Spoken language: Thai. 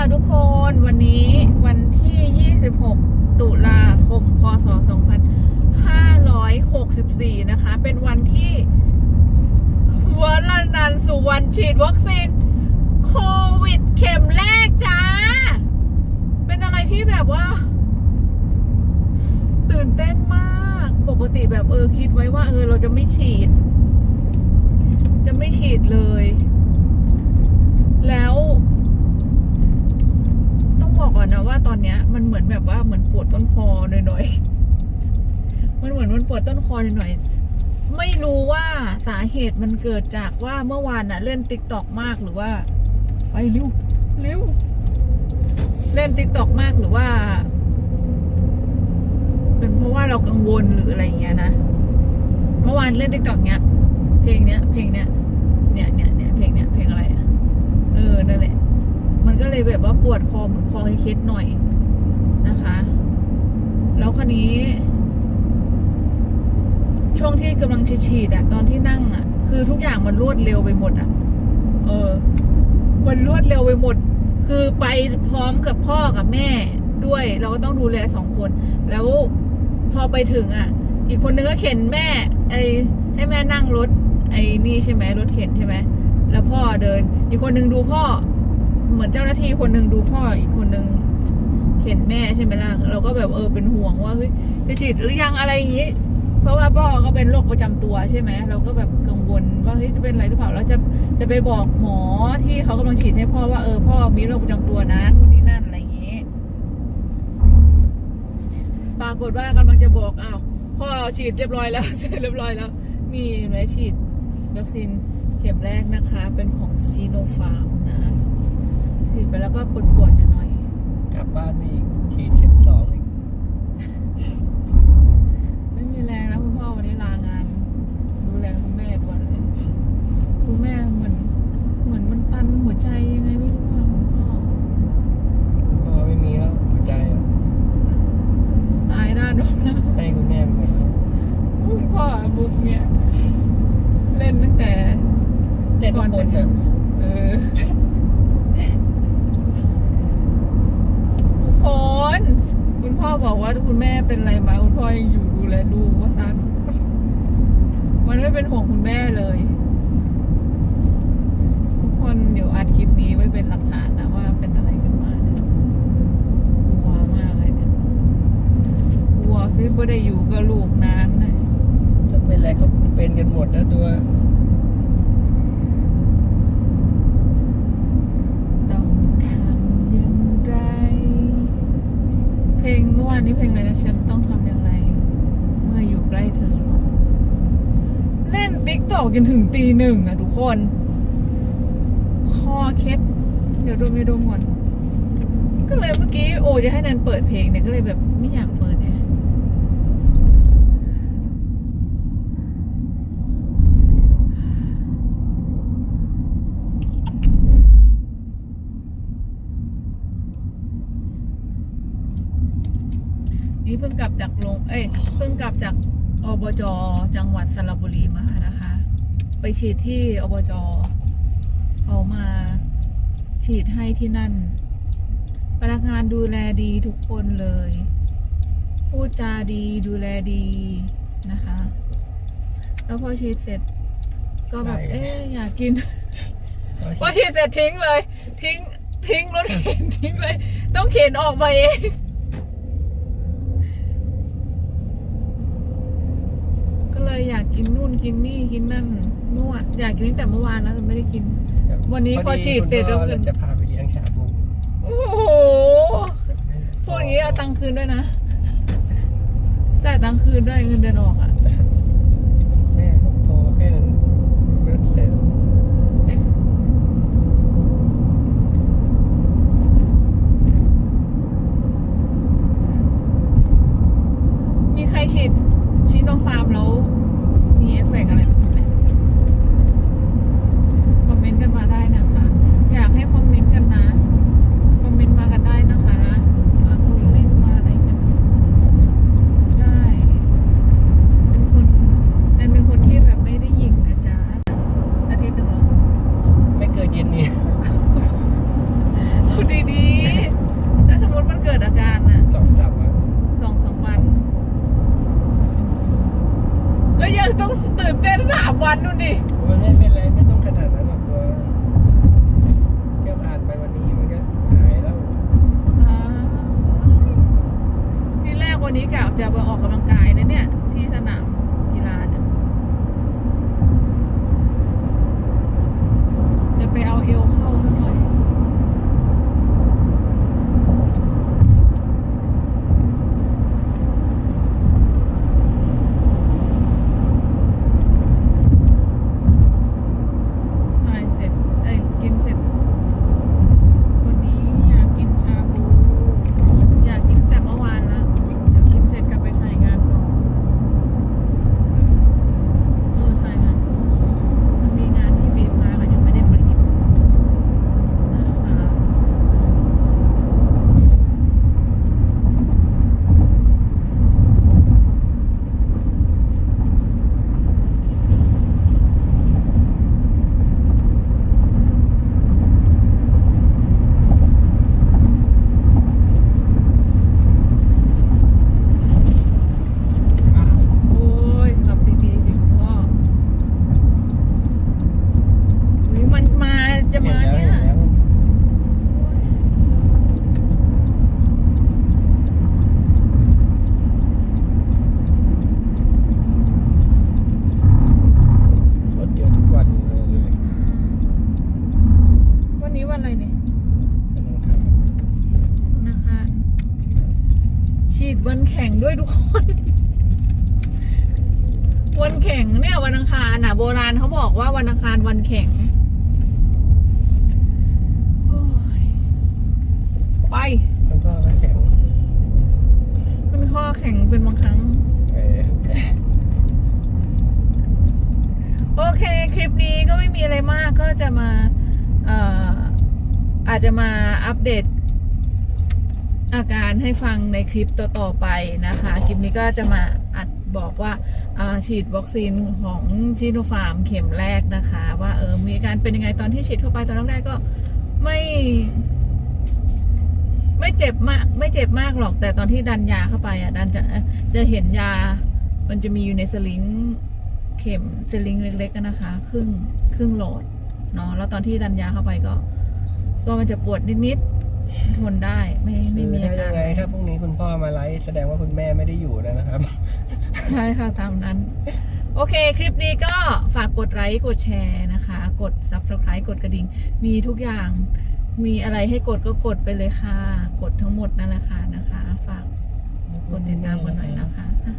ค่ะทุกคนวันนี้วันที่ 26 ตุลาคม พศ 2564 นะคะ เป็นวันที่วันลนันสู่วันฉีดวัคซีนโควิดเข็มแรกจ้า เป็นอะไรที่แบบว่า ตื่นเต้นมาก ปกติแบบเออคิดไว้ว่า เออเราจะไม่ฉีด จะไม่ฉีดเลย แล้ว ต้องบอกก่อนนะว่าตอนเนี้ย มันเหมือนแบบว่าเหมือนปวดต้นคอ หน่อยๆ มันเหมือนมันปวดต้นคอหน่อยๆ ไม่รู้ว่าสาเหตุมันเกิดจากว่าเมื่อวานน่ะ เล่นติ๊กตอกมากหรือว่า ไปเร็วเร็วเล่นติ๊กตอกมากหรือว่า เป็นเพราะว่าเรากังวลหรืออะไรอย่างเงี้ยนะ เมื่อวานเล่นติ๊กตอกเนี้ย เพลงเนี้ย เพลงเนี้ย เนี่ยเนี่ยเนี่ยเพลงเนี้ย เพลงอะไรอะเออ นั่นแหละ มันก็เลยแบบว่าปวดคอเหมือนคอเคล็ดหน่อยนะคะ แล้วคราวนี้ ช่วงที่กำลังฉีดๆอะตอนที่นั่งอะคือทุกอย่างมันรวดเร็วไปหมดอะเออ มันรวดเร็วไปหมด คือไปพร้อมกับพ่อกับแม่ด้วย เราก็ต้องดูแลสองคน แล้วพอไปถึงอะ อีกคนนึงก็เข็นแม่ ไอให้แม่นั่งรถ ไอ้นี่ใช่ไหมรถเข็นใช่ไหมแล้วพ่อเดิน อีกคนนึงดูพ่อ เหมือนเจ้าหน้าที่คนหนึ่งดูพ่ออีกคนนึง เข็นแม่ใช่ไหมล่ะเราก็แบบเออเป็นห่วงว่าเฮ้ยจะฉีดหรือยังอะไรอย่างนี้ เพราะว่าพ่อก็เป็นโรคประจำตัวใช่ไหมเราก็แบบกังวลว่าเฮ้ยจะเป็นอะไรหรือเปล่าเราจะจะไปบอกหมอที่เขากำลังฉีดให้พ่อว่าเออพ่อมีโรคประจำตัวนะนู่นนี่นั่นอะไรอย่างนี้ ปรากฏว่ากำลังจะบอกอ้าวพ่อฉีดเรียบร้อยแล้วเสร็จเรียบร้อยแล้วนี่เห็นไหมฉีดวัคซีนเข็มแรกนะคะ เป็นของซีโนฟาร์มนะฉีดไปแล้วก็ปวดๆน่อย กลับบ้านมีอีกทีเข็มสองอีกๆไม่มีแรงแล้วคุณพ่อวันนี้ลางาน ดูแลคุณแม่ด่วนเลยคุณแม่เหมือน เหมือนมันตันหัวใจยังไงไม่รู้อะคุณพ่อพอไม่มีแล้วหัวใจอะตายด้านโน้นนะให้คุณแม่ไปหมดแล้วคุณพ่อบุ๊กเนี่ย เล่นตั้งแต่เล่นทุกคนแต่อะงเออทุกคนคุณพ่อ บอกว่าคุณแม่เป็นอะไรมาคุณพ่อยังอยู่ดูแลลูกว่าสั้นมันไม่เป็นห่วงคุณแม่เลย ทุกคนเดี๋ยวอัดคลิปนี้ไว้เป็นหลักฐานนะว่าเป็นอะไรกันมาเนี่ยกลัวมากเลยเนี่ยกลัวซิบ่ได้อยู่กับลูกนานนะจะเป็นอะไรเขาเป็นกันหมดแล้วตัว ต้องทำอย่างไร เพลงเมื่ อนนี้เพลงอะไรนะฉันต้องทำอย่างไร เมื่ออยู่ใกล้เธอหรอเล่นติ๊กตอกจนถึงตีหนึ่งอะทุกคน คอเคล็ดเดี๋ยวดมไปดมก่อนก็เลยเมื่อกี้โอจะให้นันเปิดเพลงเนี่ยก็เลยแบบไม่อยากเปิดเนี่ยนี่เพิ่งกลับจากโรงเอ้ย เพิ่งกลับจากอบจจังหวัดสระบุรีมานะคะ ไปฉีดที่อบจเขามาฉีดให้ที่นั่นพนักงานดูแลดีทุกคนเลย พูดจาดีดูแลดีนะคะ แล้วพอฉีดเสร็จก็แบบได้เอ๊ะอยากกิน พอฉีดเสร็จทิ้งเลย ทิ้งทิ้งรถเข็นทิ้งเลย ต้องเข็นออกมาเอง ก็เลย อยากกินนู่นกินนี่กินนั่นเมื่อวานอยากกินตั้งแต่เมื่อวานแล้วแต่ไม่ได้กิน วันนี้พอฉีดเสร็จแล้แล้ววจะพาไปเลี้ยงชาบูโอ้โหพูดอย่างนี้เอาตังค์คืนด้วยนะจ่ายตังค์คืนด้วยเงินเดือนออกอะแม่พอแค่นั้นก็เสร็จมีใครฉีดชิโนฟาร์มแล้ว มีเอฟเฟกต์อะไรบ้างไหมคอมเมนต์กันมาได้นะคะ อยากให้คอมเมนต์กันนะื่นเต้นสามวันนู่นดิมันไม่เป็นไรไม่ต้องขนาดนั้นหรอกตัวเที่ยวผ่านไปวันนี้มันก็หายแล้วที่แรกวันนี้กะจะไปออกกำลังกายนะเนี่ย ข่งเนี่ยวันอังคารน่ะ โบราณเขาบอกว่าวันอังคารวันแข่งโอ้ยไปคุณพ่อก็แข็งมันข้อแข่งเป็นบางครั้งเออโอเค คลิปนี้ก็ไม่มีอะไรมากก็จะมาเอ่ออาจจะมาอัปเดต อาการให้ฟังในคลิปต่อๆไปนะคะ คลิปนี้ก็จะมาอัด บอกว่าฉีดวัคซีนของชิโนฟาร์มเข็มแรกนะคะ ว่าเออมีอาการเป็นยังไงตอนที่ฉีดเข้าไปตอนแรกก็ไม่ไม่เจ็บมาก ไม่เจ็บมากหรอก แต่ตอนที่ดันยาเข้าไปอะ ดันจะจะเห็นยา มันจะมีอยู่ในสลิงเข็มสลิงเล็กๆอะนะคะ ครึ่งครึ่งหลอดเนาะแล้วตอนที่ดันยาเข้าไปก็ ก็มันจะปวดนิดๆ ทนได้ไม่ไม่มีคืออาถ้าการยังไงถ้าพรุ่งนี้คุณพ่อมาไลฟ์แสดงว่าคุณแม่ไม่ได้อยู่แล้วนะครับ ใช่ค่ะตามนั้น โอเค คลิปนี้ก็ฝากกดไลค์กดแชร์นะคะ กด subscribe กดกระดิ่ง มีทุกอย่างมีอะไรให้กดก็กดไปเลยค่ะ กดทั้งหมดนั่นแหละค่ะนะคะ ฝากกดติดตามกันหน่อยนะคะอะ